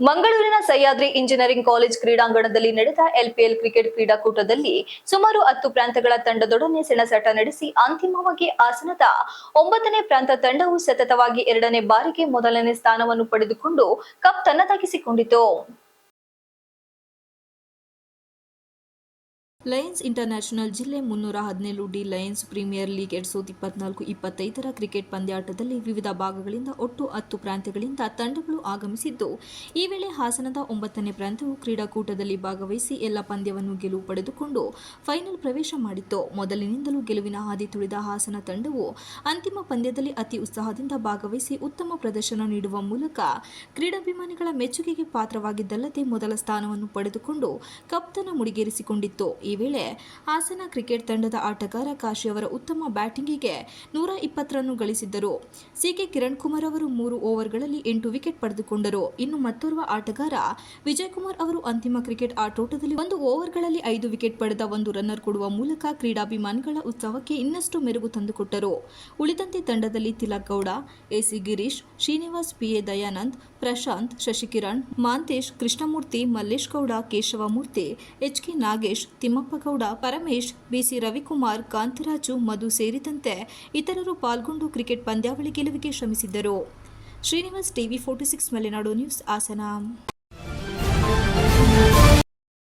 ಮಂಗಳೂರಿನ Sahyadri engineering college ಕ್ರೀಡಾಂಗಣದಲ್ಲಿ ನಡೆದ ಎಲ್ಪಿಎಲ್ ಕ್ರಿಕೆಟ್ ಕ್ರೀಡಾಕೂಟದಲ್ಲಿ ಸುಮಾರು ಹತ್ತು ಪ್ರಾಂತಗಳ ತಂಡದೊಡನೆ ಸೆಣಸಾಟ ನಡೆಸಿ ಅಂತಿಮವಾಗಿ ಹಾಸನದ ಒಂಬತ್ತನೇ ಪ್ರಾಂತ ತಂಡವು ಸತತವಾಗಿ ಎರಡನೇ ಬಾರಿಗೆ ಮೊದಲನೇ ಸ್ಥಾನವನ್ನು ಪಡೆದುಕೊಂಡು ಕಪ್ ತನ್ನದಾಗಿಸಿಕೊಂಡಿತು. ಲಯನ್ಸ್ ಇಂಟರ್ನ್ಯಾಷನಲ್ ಜಿಲ್ಲೆ ಮುನ್ನೂರ ಹದಿನೇಳು ಡಿ ಲಯನ್ಸ್ ಪ್ರೀಮಿಯರ್ ಲೀಗ್ ಎರಡ್ ಸಾವಿರದ ಇಪ್ಪತ್ನಾಲ್ಕು, ಇಪ್ಪತ್ತೈದರ ಕ್ರಿಕೆಟ್ ಪಂದ್ಯಾಟದಲ್ಲಿ ವಿವಿಧ ಭಾಗಗಳಿಂದ ಒಟ್ಟು ಹತ್ತು ಪ್ರಾಂತ್ಯಗಳಿಂದ ತಂಡಗಳು ಆಗಮಿಸಿದ್ದು. ಈ ವೇಳೆ ಹಾಸನದ ಒಂಬತ್ತನೇ ಪ್ರಾಂತ್ಯವು ಕ್ರೀಡಾಕೂಟದಲ್ಲಿ ಭಾಗವಹಿಸಿ ಎಲ್ಲ ಪಂದ್ಯವನ್ನು ಗೆಲುವು ಪಡೆದುಕೊಂಡು ಫೈನಲ್ ಪ್ರವೇಶ ಮಾಡಿತ್ತು. ಮೊದಲಿನಿಂದಲೂ ಗೆಲುವಿನ ಹಾದಿ ತುಳಿದ ಹಾಸನ ತಂಡವು ಅಂತಿಮ ಪಂದ್ಯದಲ್ಲಿ ಅತಿ ಉತ್ಸಾಹದಿಂದ ಭಾಗವಹಿಸಿ ಉತ್ತಮ ಪ್ರದರ್ಶನ ನೀಡುವ ಮೂಲಕ ಕ್ರೀಡಾಭಿಮಾನಿಗಳ ಮೆಚ್ಚುಗೆಗೆ ಪಾತ್ರವಾಗಿದ್ದಲ್ಲದೆ ಮೊದಲ ಸ್ಥಾನವನ್ನು ಪಡೆದುಕೊಂಡು ಕಪ್ತನ ಮುಡಿಗೇರಿಸಿಕೊಂಡಿತ್ತು. ಈ ವೇಳೆ ಹಾಸನ ಕ್ರಿಕೆಟ್ ತಂಡದ ಆಟಗಾರ ಕಾಶಿ ಅವರ ಉತ್ತಮ ಬ್ಯಾಟಿಂಗಿಗೆ ನೂರ ಇಪ್ಪತ್ತರನ್ನು ರನ್ ಗಳಿಸಿದ್ದರು. ಸಿಕೆ ಕಿರಣ್ ಕುಮಾರ್ ಅವರು ಮೂರು ಓವರ್ಗಳಲ್ಲಿ ಎಂಟು ವಿಕೆಟ್ ಪಡೆದುಕೊಂಡರು. ಇನ್ನು ಮತ್ತೋರ್ವ ಆಟಗಾರ ವಿಜಯ್ ಕುಮಾರ್ ಅವರು ಅಂತಿಮ ಕ್ರಿಕೆಟ್ ಆಟೋಟದಲ್ಲಿ ಒಂದು ಓವರ್ಗಳಲ್ಲಿ ಐದು ವಿಕೆಟ್ ಪಡೆದ ಒಂದು ರನ್ನರ್ ಕೊಡುವ ಮೂಲಕ ಕ್ರೀಡಾಭಿಮಾನಿಗಳ ಉತ್ಸವಕ್ಕೆ ಇನ್ನಷ್ಟು ಮೆರುಗು ತಂದುಕೊಟ್ಟರು. ಉಳಿದಂತೆ ತಂಡದಲ್ಲಿ Tilak Gowda, AC Girish, Srinivas PA Dayanand, Prashanth, Shashikiran, Manthesh, Krishnamurthy, Mallesh Gowda, Keshavamurthy, H K Nagesh, Thimmappa Gowda, Paramesh, BC Ravikumar, Kantharaju, Madhu ಸೇರಿದಂತೆ ಇತರರು ಪಾಲ್ಗೊಂಡು ಕ್ರಿಕೆಟ್ ಪಂದ್ಯಾವಳಿ ಗೆಲುವಿಗೆ ಶ್ರಮಿಸಿದ್ದರು. Srinivas TV forty six, Malenadu news, Hassan.